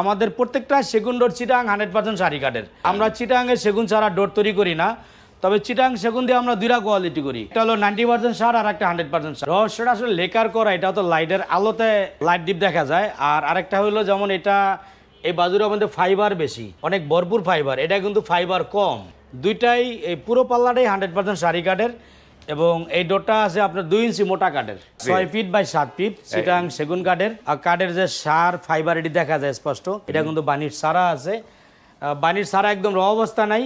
আমাদের প্রত্যেকটা সেগুন ডোর চিটাং হান্ড্রেড পার্সেন্ট শাড়ি কাঠের। আমরা চিটাংয়ের সেগুন ছাড়া ডোর তৈরি করি না। তবে চিটাং সেগুন দিয়ে আমরা দুইটা কোয়ালিটি করি। একটা হলো নাইনটি পার্সেন্ট সার আর একটা হান্ড্রেড পার্সেন্ট সার রহস্যটা আসলে লেকার করা, এটা তো লাইটের আলোতে লাইট ডিপ দেখা যায়। আর আরেকটা হলো যেমন এটা, এই বাজুরের মধ্যে ফাইবার বেশি, অনেক ভরপুর ফাইবার এটা কিন্তু ফাইবার কম। দুইটাই, এই পুরো পাল্লাটাই হান্ড্রেড পার্সেন্ট শাড়ি কাঠের। এবং এই ডোরটা আছে আপনার দুই ইঞ্চি মোটা কাঠের। ছয় ফিট বাই সাত ফিট সেটা সেগুন কাঠের। আর কাঠের যে সার ফাইবার এটি দেখা যায় স্পষ্ট। এটা কিন্তু বানির সারা আছে। বানির সারা একদম র অবস্থা নাই।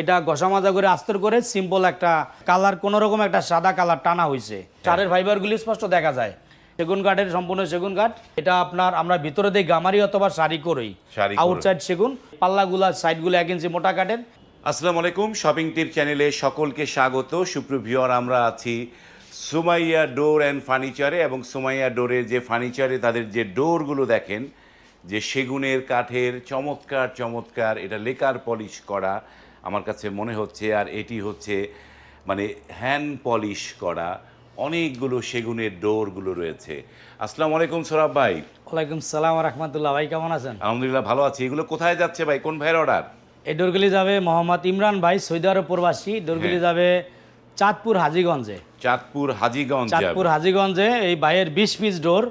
এটা ঘষা মাজা করে আস্তর করে সিম্পল একটা কালার কোনো রকম একটা সাদা কালার টানা হয়েছে সারের ফাইবারগুলি স্পষ্ট দেখা যায়। সেগুন কাঠের সম্পূর্ণ সেগুন কাঠ। এটা আপনার আমরা ভিতরে দিয়ে গামারি অথবা শাড়ি করেই। করে। আউটসাইড সেগুন পাল্লাগুলা সাইডগুলো এক ইঞ্চি মোটা কাঠের। আসসালামু আলাইকুম শপিং টিপ চ্যানেলে সকলকে স্বাগত। সুপ্রভিয়র আমরা আছি সুমাইয়া ডোর অ্যান্ড ফার্নিচারে এবং সুমাইয়া ডোরের যে ফার্নিচারে তাদের যে ডোরগুলো দেখেন যে সেগুনের কাঠের চমৎকার চমৎকার এটা লেকার পলিশ করা আমার কাছে মনে হচ্ছে আর এটি হচ্ছে মানে হ্যান্ড পলিশ করা অনেকগুলো সেগুনের ডোরগুলো রয়েছে। আসসালামু আলাইকুম সোরাব ভাই। ওয়ালাইকুম সালাম রহমতুল্লাহ ভাই কেমন আছেন? আলহামদুলিল্লাহ ভালো আছি। এগুলো কোথায় যাচ্ছে ভাই? কোন ভাইয়ের অর্ডার এই ডোরগুলি যাবে মোহাম্মদ ইমরান ভাই সৌদি আরব প্রবাসী। ডোরগুলি হ্যাঁ। যাবে চাঁদপুর হাজিগঞ্জে। চাঁদপুর হাজিগঞ্জ চাঁদপুর হাজিগঞ্জে এই ভাইয়ের বিশ পিস ডোর।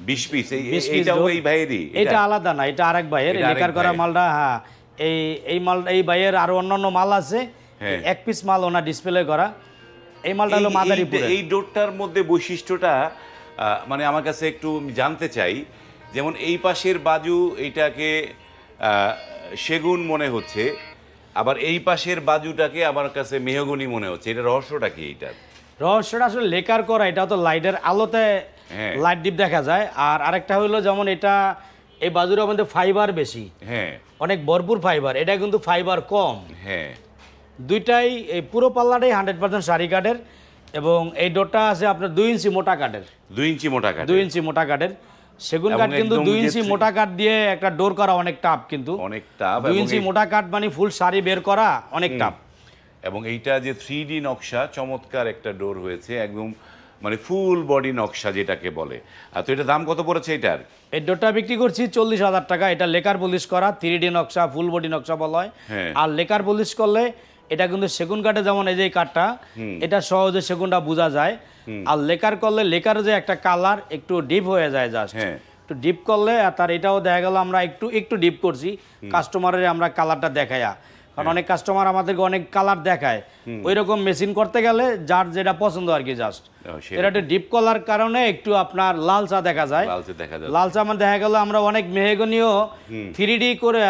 বিশ পিস এই 20 piece এইটাও এই ভাইয়েরই এটা আলাদা না এটা আরেক ভাইয়ের লেকার করা মালটা হ্যাঁ। এই এই মাল এই ভাইয়ের আরও অন্যান্য মাল আছে। হ্যাঁ। এক পিস মাল ওনা ডিসপ্লে করা। এই মালটা হলো মাদারীপুরে এই- ডোরটার মধ্যে বৈশিষ্ট্যটা মানে আমার কাছে একটু জানতে চাই যেমন এই পাশের বাজু এইটাকে আহ, সেগুন মনে হচ্ছে আবার এই পাশের বাজুটাকে আমার কাছে মেহগনি মনে হচ্ছে। এটা রহস্যটা কি এইটার? রহস্যটা আসলে লেকার করা এটা তো লাইটের আলোতে হ্যাঁ। লাইট ডিপ দেখা যায়। আর আরেকটা হলো যেমন এটা এই বাজুর মধ্যে ফাইবার বেশি। হ্যাঁ। অনেক ভরপুর ফাইবার এটা কিন্তু ফাইবার কম। হ্যাঁ। দুইটাই এই পুরো পাল্লাটাই হান্ড্রেড পার্সেন্ট শাড়ি কাঠের এবং এই ডোরটা আছে আপনার দুই ইঞ্চি মোটা কাঠের। দুই ইঞ্চি মোটা কাঠ দুই ইঞ্চি মোটা কাঠের। সেগুন কাঠ কিন্তু দুই ইঞ্চি মোটা কাঠ দিয়ে একটা ডোর করা অনেক টাপ কিন্তু। অনেক টাপ দুই ইঞ্চি মোটা কাঠ মানে ফুল শাড়ি বের করা অনেক টাপ এবং এইটা যে থ্রি ডি নকশা চমৎকার একটা ডোর হয়েছে একদম মানে ফুল বডি নকশা যেটাকে বলে। আর তো এটা দাম কত পড়েছে এটার? এই ডোরটা বিক্রি করছি চল্লিশ হাজার টাকা এটা লেকার পলিশ করা থ্রি ডি নকশা ফুল বডি নকশা বলা হয়। হ্যাঁ। আর লেকার পলিশ করলে এটা কিন্তু সেগুন কাঠে যেমন এই যে কাঠটা এটা সহজে সেগুনটা বোঝা যায়। আর লেকার করলে লেকার যে একটা কালার একটু ডিপ হয়ে যায় জাস্ট হ্যাঁ। একটু ডিপ করলে আর তার এটাও দেখা গেল আমরা একটু একটু ডিপ করছি কাস্টমারের আমরা কালারটা দেখায়া। কারণ হ্যাঁ। অনেক কাস্টমার আমাদেরকে অনেক কালার দেখায়। ওই রকম মেশিন করতে গেলে যার যেটা পছন্দ আর কি জাস্ট এটা একটু ডিপ কলার কারণে একটু আপনার লাল চা দেখা যায়। লালচে মানে দেখা গেল আমরা অনেক মেহেগনীয় থ্রি ডি করে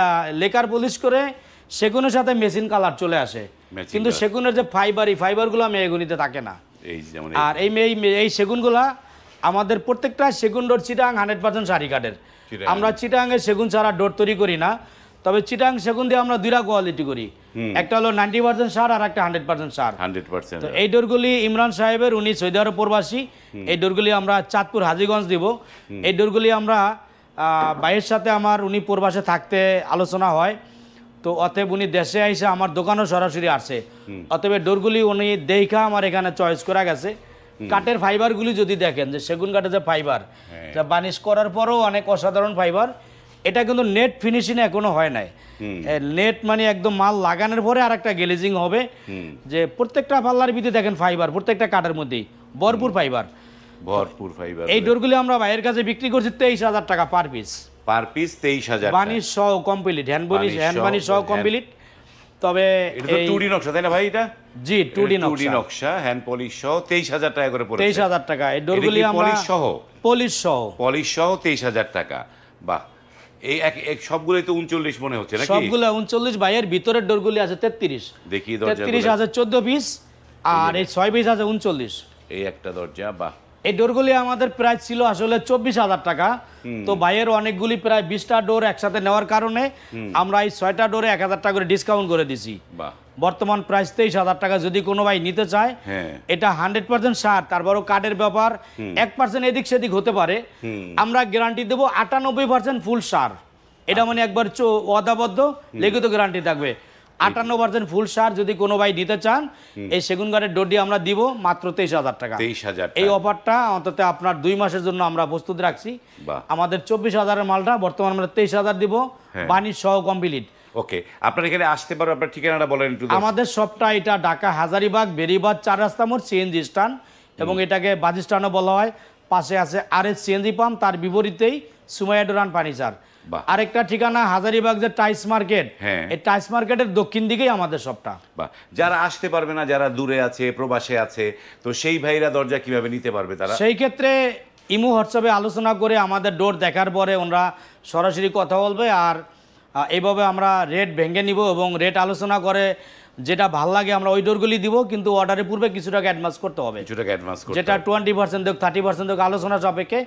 লেকার পলিশ করে সেগুনের সাথে মেশিন কালার চলে আসে। কিন্তু সেগুনের যে ফাইবার এই ফাইবারগুলো মেহেগনিতে থাকে না। আর এই এই সেগুনগুলা আমাদের প্রত্যেকটা সেগুন ডোর চিটাং হান্ড্রেড পার্সেন্ট শাড়ি কাঠের। চিটাং। আমরা চিটাংয়ের সেগুন ছাড়া ডোর তৈরি করি না। তবে চিটাং সেগুন দিয়ে আমরা দুইটা কোয়ালিটি করি। একটা হলো নাইনটি পার্সেন্ট সার আর একটা hundred percent sir. Hundred percent এই ডোরগুলি ইমরান সাহেবের উনি সৌদি আরব প্রবাসী। এই ডোরগুলি আমরা চাঁদপুর হাজিগঞ্জ দিব। এই ডোরগুলি আমরা আহ, ভাইয়ের সাথে আমার উনি প্রবাসে থাকতে আলোচনা হয়। তো অতএব উনি দেশে আইসে আমার দোকানও সরাসরি আসে। অতএব ডোরগুলি উনি দেখা আমার এখানে চয়েস করা গেছে। কাঠের ফাইবারগুলি যদি দেখেন যে সেগুন কাঠের যে ফাইবার যা বানিশ করার পরও অনেক অসাধারণ ফাইবার। এটা কিন্তু নেট ফিনিশিং এখনও হয় নাই। নেট মানে একদম মাল লাগানোর পরে আর একটা গ্লেজিং হবে। যে প্রত্যেকটা পাল্লার ভিতরে দেখেন ফাইবার প্রত্যেকটা কাঠের মধ্যেই। ভরপুর ফাইবার। ভরপুর ফাইবার এই ডোরগুলি আমরা বাইরের কাছে বিক্রি করছি তেইশ হাজার টাকা পার পিস। পার পিস তেইশ হাজার বানিশ সহ complete hand varnish hand varnish সহ কমপ্লিট তবে এটা তো এই- নকশা তাই না ভাই এটা? জি টু ডি টু ডি নকশা। নকশা হ্যান্ড পলিশ সহ তেইশ হাজার টাকা করে পড়েছে। তেইশ হাজার টাকা। এই ডোরগুলি আমরা পলিশ সহ? পলিশ সহ। পলিশ সহ তেইশ হাজার টাকা। বাহ। এই এক এক সবগুলোই তো উনচল্লিশ মনে হচ্ছে নাকি? সবগুলো উনচল্লিশ বাইয়ের ভিতরের ডোরগুলি আছে তেত্রিশ। দেখি দরজা তেত্রিশ আছে চোদ্দ পিস আর এই ছয় পিস আছে উনচল্লিশ। এই একটা দরজা বাহ। এই ডোরগুলি আমাদের প্রাইস ছিল আসলে চব্বিশ হাজার টাকা। তো বাইয়ের অনেকগুলি প্রায় বিশটা ডোর একসাথে নেওয়ার কারণে আমরা এই ছয়টা ডোরে এক হাজার টাকা করে ডিসকাউন্ট করে দিছি। বর্তমান প্রাইস তেইশ হাজার টাকা যদি কোনো ভাই নিতে চায় হ্যাঁ। এটা হান্ড্রেড পার্সেন্ট সার তারপরও কার্ডের ব্যাপার এক পার্সেন্ট এদিক সেদিক হতে পারে। আমরা গ্যারান্টি দেবো আটানব্বই পার্সেন্ট ফুল সার। এটা মানে একবার চো- ওয়াদাবদ্ধ লিখিত গ্যারান্টি থাকবে। আটান্ন পার্সেন্ট ফুল সার যদি কোনো ভাই নিতে চান এই সেগুন কাঠের ডোরটি আমরা দিব মাত্র তেইশ হাজার টাকা। তেইশ হাজার এই অফারটা অন্তত আপনার দুই মাসের জন্য আমরা প্রস্তুত রাখছি। আমাদের চব্বিশ হাজারের মালটা বর্তমানে আমরা তেইশ হাজার দিব হ্যাঁ। বাণিজ্য সহ কমপ্লিট ওকে আপনার এখানে আসতে পারো আপনার ঠিকানাটা বলেন একটু আমাদের সবটা এটা ঢাকা হাজারিবাগ বেরিবাগ চার রাস্তা মোড় সিএনজি স্ট্যান্ড এবং এটাকে বাজি স্ট্যান্ডও বলা হয়। পাশে আছে আর এস সিএনজি পাম্প তার বিপরীতেই সুমাইয়া ডোরান ফার্নিচার বাহ। আরেকটা ঠিকানা হাজারিবাগ যে টাইস মার্কেট। হ্যাঁ। এই টাইস মার্কেটের দক্ষিণ দিকেই আমাদের সবটা। বা যারা আসতে পারবে না যারা দূরে আছে প্রবাসে আছে তো সেই ভাইরা দরজা কীভাবে নিতে পারবে তারা? সেই ক্ষেত্রে ইমু হোয়াটসঅ্যাপে আলোচনা করে আমাদের ডোর দেখার পরে ওনারা সরাসরি কথা বলবে আর এইভাবে আমরা রেট ভেঙে নিব এবং রেট আলোচনা করে যেটা ভালো লাগে আমরা ওই ডোরগুলি দিব কিন্তু অর্ডারের পূর্বে কিছু টাকা অ্যাডভান্স করতে হবে। কিছু টাকা অ্যাডভান্স করতে যেটা টোয়েন্টি পার্সেন্ট হোক থার্টি পার্সেন্ট হোক আলোচনা সাপেক্ষে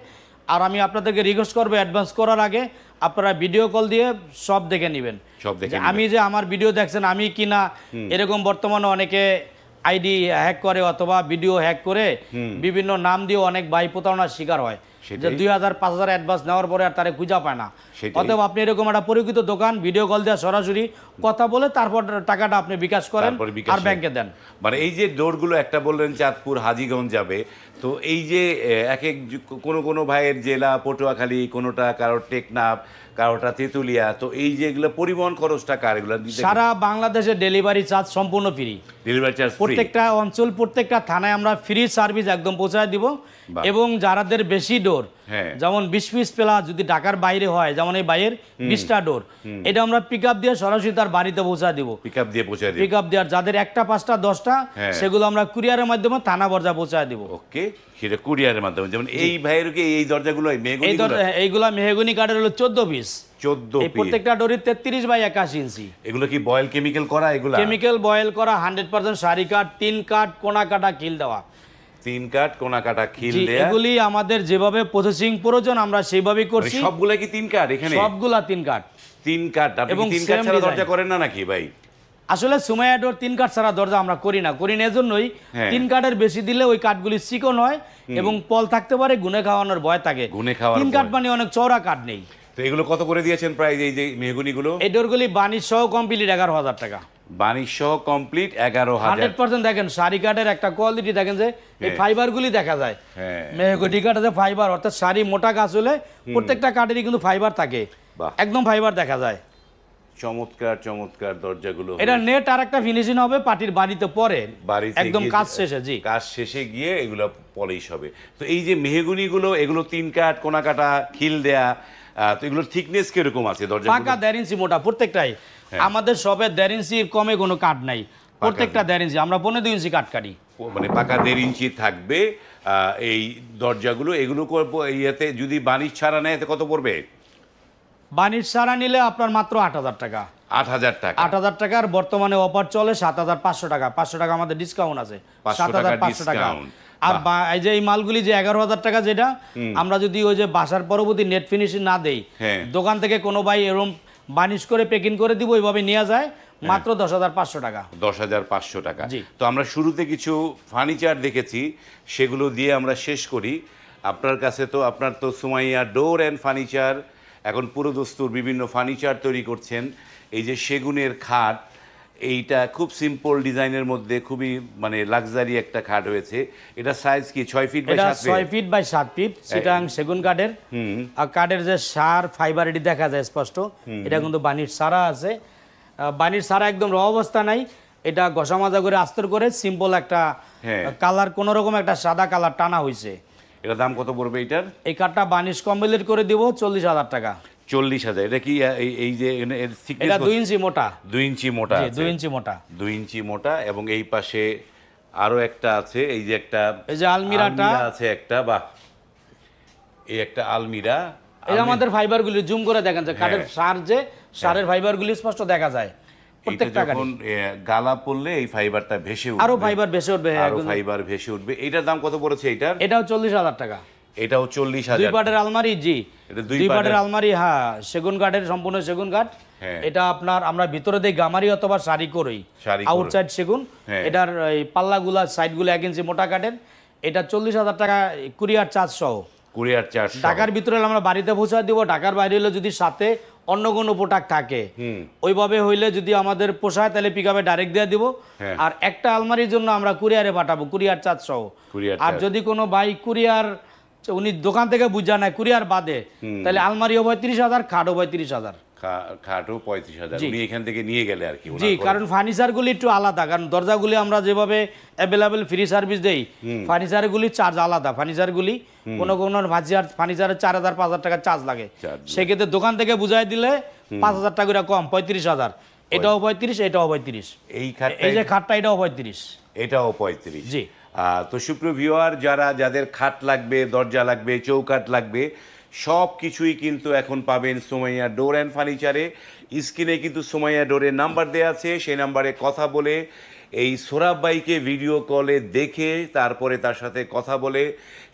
আর আমি আপনাদেরকে রিকোয়েস্ট করব অ্যাডভান্স করার আগে আপনারা ভিডিও কল দিয়ে সব দেখে নেবেন। সব দেখে আমি যে আমার ভিডিও দেখছেন আমি কিনা এরকম বর্তমানে অনেকে আইডি হ্যাক করে অথবা ভিডিও হ্যাক করে বিভিন্ন নাম দিয়ে অনেক ভাই প্রতারণার শিকার হয়। যে সেটাই। দুই হাজার পাঁচ হাজার অ্যাডভান্স নেওয়ার পরে আর তারা খুঁজা পায় না। অতএব আপনি এরকম একটা পরিচিত দোকান ভিডিও কল দেওয়া সরাসরি কথা বলে তারপর টাকাটা আপনি বিকাশ করেন আর ব্যাংকে দেন মানে এই যে ডোরগুলো একটা বললেন চাঁদপুর হাজিগঞ্জ যাবে তো এই যে এক এক কোনো কোনো ভাইয়ের জেলা পটুয়াখালী কোনোটা কারোর টেকনাফ কারোটা তেঁতুলিয়া তো এই যেগুলো পরিবহন খরচটা কার? এগুলো সারা বাংলাদেশে ডেলিভারি চার্জ সম্পূর্ণ ফ্রি ডেলিভারি চার্জ প্রত্যেকটা অঞ্চল প্রত্যেকটা থানায় আমরা ফ্রি সার্ভিস একদম পৌঁছায় দিব। এবং যারাদের বেশি ডোর। যেমন বিশ পিস প্লাস যদি ঢাকার বাইরে হয় যেমন এই বাইরের বিশটা ডোর এটা আমরা পিক আপ দিয়ে সরাসরি তার বাড়িতে পৌঁছায় দিব। পিক আপ দিয়ে পৌঁছে পিক আপ দেওয়ার যাদের একটা পাঁচটা দশটা হ্যাঁ। সেগুলো আমরা কুরিয়ারের মাধ্যমে থানা পর্যায়ে পৌঁছায় দিব। ওকে সেটা কুরিয়ারের মাধ্যমে। যেমন এই ভাইয়ের কি এই দরজাগুলো এই মেহগনি এইগুলা মেহগুনি কাঠের হলো চোদ্দ পিস চোদ্দ প্রত্যেকটা ডোরির তেত্রিশ বাই একাশি ইঞ্চি। এগুলো কি বয়েল কেমিক্যাল করা এগুলা? কেমিক্যাল বয়েল করা হান্ড্রেড পার্সেন্ট শাড়ি কাঠ তিন কাঠ কোনা কাটা কিল দেওয়া। তিন কাঠ কোনা কাটা খিল দেয়া। এগুলি আমাদের যেভাবে প্রসেসিং প্রয়োজন আমরা মানে করছি। সবগুলা কি তিন কাঠ এখানে? সবগুলা তিন কাঠ। তিন কাঠ আপনি তিন same ছাড়া দরজা করেন না নাকি ভাই? আসলে সুমাইয়া ডোর তিন কাঠ ছাড়া দরজা আমরা করি না। করি না এজন্যই হ্যাঁ। তিন কাঠের বেশি দিলে ওই কাঠগুলি চিকন হয় এবং পল থাকতে পারে গুনে খাওয়ানোর ভয় থাকে। গুনে খাওয়ার তিন কাঠ। মানে অনেক চওড়া কাঠ নেই। তো এগুলো কত করে দিয়েছেন প্রায় এই যে মেহগুনিগুলো? এই ডোরগুলি বাণিজ্য সহ কমপ্লিট এগারো হাজার টাকা। সহ কমপ্লিট এগারো হান্ড্রেড পার্সেন্ট দেখেন শাড়ি কাঠের একটা কোয়ালিটি দেখেন যে এই হ্যাঁ। ফাইবারগুলি দেখা যায়। হ্যাঁ। মেহগনি কাঠে যে ফাইবার অর্থাৎ শাড়ি মোটা গাছ হলে প্রত্যেকটা কাঠেরই কিন্তু ফাইবার থাকে। একদম ফাইবার দেখা যায়। চমৎকার চমৎকার দরজাগুলো এটা নেট আর একটা ফিনিশিং হবে পার্টির বাড়িতে পরে। একদম কাজ শেষে জি। কাজ শেষে গিয়ে এগুলো পলিশ হবে। তো এই যে মেহগুনিগুলো এগুলো তিন কাঠ কোনা কাটা খিল দেয়া তো এগুলোর থিকনেস কীরকম আছে? দরজা পাকা দেড় ইঞ্চি মোটা প্রত্যেকটাই। হ্যাঁ। আমাদের সবে দেড় ইঞ্চির কমে কোনো কাঠ নাই। প্রত্যেকটা দেড় ইঞ্চি। আমরা পনেরো দুই ইঞ্চি কাঠ কাটি। মানে পাকা দেড় ইঞ্চি থাকবে এই দরজাগুলো। এগুলো ইয়েতে যদি বাণিজ্য ছাড়া নেয় কত পড়বে? বাণিজ্য সারা নিলে আপনার মাত্র আট হাজার টাকা। আট হাজার টাকা। আট হাজার টাকার বর্তমানে অফার চলে সাত হাজার পাঁচশো টাকা। পাঁচশো টাকা আমাদের ডিসকাউন্ট আছে। সাত হাজার পাঁচশো টাকা। আর এই যে এই মালগুলি যে এগারো হাজার টাকা যেটা আমরা যদি ওই যে বাসার পরবর্তী নেট ফিনিশিং না দেই হ্যাঁ। দোকান থেকে কোনো ভাই এরকম বানিশ করে প্যাকিং করে দিব ওইভাবে নেওয়া যায় মাত্র দশ হাজার পাঁচশো টাকা। দশ হাজার পাঁচশো টাকা। তো আমরা শুরুতে কিছু ফার্নিচার দেখেছি সেগুলো দিয়ে আমরা শেষ করি। আপনার কাছে তো আপনার তো সুমাইয়া ডোর অ্যান্ড ফার্নিচার এখন পুরো দস্তুর বিভিন্ন ফার্নিচার তৈরি করছেন। এই যে সেগুনের খাট এইটা খুব সিম্পল ডিজাইনের মধ্যে খুবই মানে লাক্সারি একটা খাট হয়েছে। এটা সাইজ কি ছয় ফিট বাই এটা সাত ছয় ফিট বাই সাত ফিট চিটাং সেগুন কাঠের। আর কাঠের যে সার ফাইবার এটি দেখা যায় স্পষ্ট। এটা কিন্তু বানির সারা আছে। বানির সারা একদম র অবস্থা নাই। এটা ঘষা মাজা করে আস্তর করে সিম্পল একটা হ্যাঁ। কালার কোন রকম একটা সাদা কালার টানা হয়েছে এটার দাম কত পড়বে এটার এই কাঠটা বানিশ কমপ্লিট করে দিব চল্লিশ হাজার টাকা। চল্লিশ হাজার। এটা কি এই- যে এটা দুই ইঞ্চি মোটা। দুই ইঞ্চি মোটা দুই ইঞ্চি মোটা। দুই ইঞ্চি মোটা এবং এই পাশে আরও একটা আছে এই যে একটা এই যে আলমিরাটা। আলমিরা আছে একটা বাহ। এই একটা আলমিরা এই আমাদের ফাইবার গুলি জুম করে দেখেন যে কাঠের হ্যাঁ। সার যে সারের ফাইবার গুলি স্পষ্ট দেখা যায়। প্রত্যেকটা যখন গালা পড়লে এই ফাইবারটা ভেসে উঠবে। আরও ফাইবার বেশি উঠবে হ্যাঁ, আরও ফাইবার ভেসে উঠবে। এটার দাম কত পড়েছে এটার এটাও চল্লিশ হাজার টাকা। এটাও চল্লিশ দুই হাজার পাটের আলমারি জি। দুই দুই পাটের আলমারি হ্যাঁ সেগুন কাঠের সম্পূর্ণ সেগুন কাঠ। হ্যাঁ। এটা আপনার আমরা ভিতরে দিই গামারি অথবা শাড়ি করে। আউটসাইড সেগুন। হ্যাঁ। এটার পাল্লাগুলা সাইডগুলো এক ইঞ্চি মোটা কাঠের। এটা চল্লিশ হাজার টাকা কুরিয়ার চার্জ সহ। কুরিয়ার চার্জ ঢাকার ভিতরে আমরা বাড়িতে পৌঁছা দিব ঢাকার বাইরে হলে যদি সাথে অন্য কোনো প্রোডাক্ট থাকে। ওইভাবে হইলে যদি আমাদের পোষায় তাহলে পিক আপে ডাইরেক্ট দিয়ে দিব। হ্যাঁ। আর একটা আলমারির জন্য আমরা কুরিয়ারে পাঠাবো কুরিয়ার চার্জ সহ। আর যদি কোনো বাইক কুরিয়ার উনি দোকান থেকে বুঝা নেয় কুরিয়ার বাদে। তাহলে আলমারিও পঁয়ত্রিশ হাজার খাটও পঁয়ত্রিশ হাজার। খাটও পঁয়ত্রিশ হাজার। উনি এখান থেকে নিয়ে গেলে আর কি জি কারণ ফার্নিচারগুলি একটু আলাদা কারণ দরজাগুলি আমরা যেভাবে অ্যাভেলেবেল ফ্রি সার্ভিস দেই ফার্নিচারগুলি চার্জ আলাদা। ফার্নিচারগুলি কোনো কোনো ফার্নিচার ফার্নিচারের চার হাজার পাঁচ হাজার টাকা চার্জ লাগে। সেক্ষেত্রে দোকান থেকে বুঝাই দিলে পাঁচ হাজার টাকা কম পঁয়ত্রিশ হাজার। এটাও পঁয়ত্রিশ। এটাও পঁয়ত্রিশ। এই খাটটা এই যে খাটটা এটাও পঁয়ত্রিশ। এটাও পঁয়ত্রিশ। জি। তো সুপ্রভিওয়ার যারা যাদের খাট লাগবে দরজা লাগবে চৌকাট লাগবে সব কিছুই কিন্তু এখন পাবেন সোমাইয়া ডোর অ্যান্ড ফার্নিচারে। স্ক্রিনে কিন্তু সোমাইয়া ডোরের নাম্বার দেওয়া আছে সেই নাম্বারে কথা বলে এই সোরাব বাইকে ভিডিও কলে দেখে তারপরে তার সাথে কথা বলে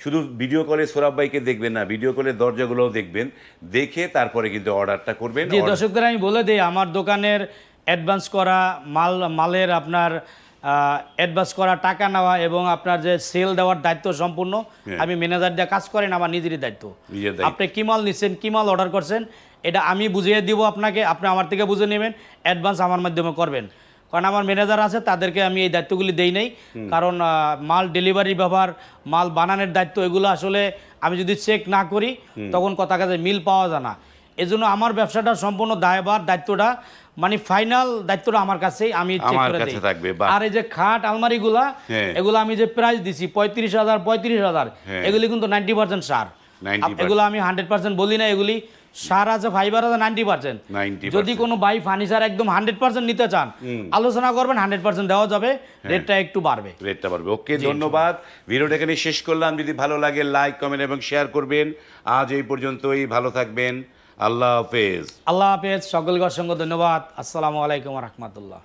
শুধু ভিডিও কলে সোরাব বাইকে দেখবেন না ভিডিও কলে দরজাগুলোও দেখবেন দেখে তারপরে কিন্তু অর্ডারটা করবেন দর্শকদের আমি বলে দিই আমার দোকানের অ্যাডভান্স করা মাল মালের আপনার অ্যাডভান্স করা টাকা নেওয়া এবং আপনার যে সেল দেওয়ার দায়িত্ব সম্পূর্ণ হ্যাঁ। আমি ম্যানেজার দিয়ে কাজ করেন আমার নিজেরই দায়িত্ব। আপনি কি মাল নিচ্ছেন কি মাল অর্ডার করছেন এটা আমি বুঝিয়ে দিব আপনাকে আপনি আমার থেকে বুঝে নেবেন অ্যাডভান্স আমার মাধ্যমে করবেন। কারণ আমার ম্যানেজার আছে তাদেরকে আমি এই দায়িত্বগুলি দেই নাই। কারণ মাল ডেলিভারি ব্যবহার মাল বানানোর দায়িত্ব এগুলো আসলে আমি যদি চেক না করি তখন কথা কাজে মিল পাওয়া যায় না। এজন্য আমার ব্যবসাটা সম্পূর্ণ দায়ভার দায়িত্বটা মানে ফাইনাল দায়িত্বটা আমার কাছেই আমি চেক আমার করে কাছে থাকবে, আর এই যে খাট আলমারিগুলা হ্যাঁ। এগুলো আমি যে প্রাইস দিছি পঁয়ত্রিশ হাজার পঁয়ত্রিশ হাজার হ্যাঁ। এগুলি কিন্তু নাইনটি পার্সেন্ট সার। এগুলো আমি হান্ড্রেড পার্সেন্ট বলি না এগুলি সার আছে ফাইবার আছে নাইনটি পার্সেন্ট 90% যদি কোনো বাই ফার্নিচার একদম হান্ড্রেড পার্সেন্ট নিতে চান আলোচনা করবেন হান্ড্রেড পার্সেন্ট দেওয়া যাবে হ্যাঁ। রেটটা একটু বাড়বে। রেটটা বাড়বে। ওকে ধন্যবাদ। ভিডিওটা এখানে শেষ করলাম। যদি ভালো লাগে লাইক কমেন্ট এবং শেয়ার করবেন। আজ এই পর্যন্তই। ভালো থাকবেন। আল্লাহ হাফেজ। আল্লাহ হাফেজ সকলকে অসংখ্য ধন্যবাদ। আসসালামু আলাইকুম রহমতুল্লাহ।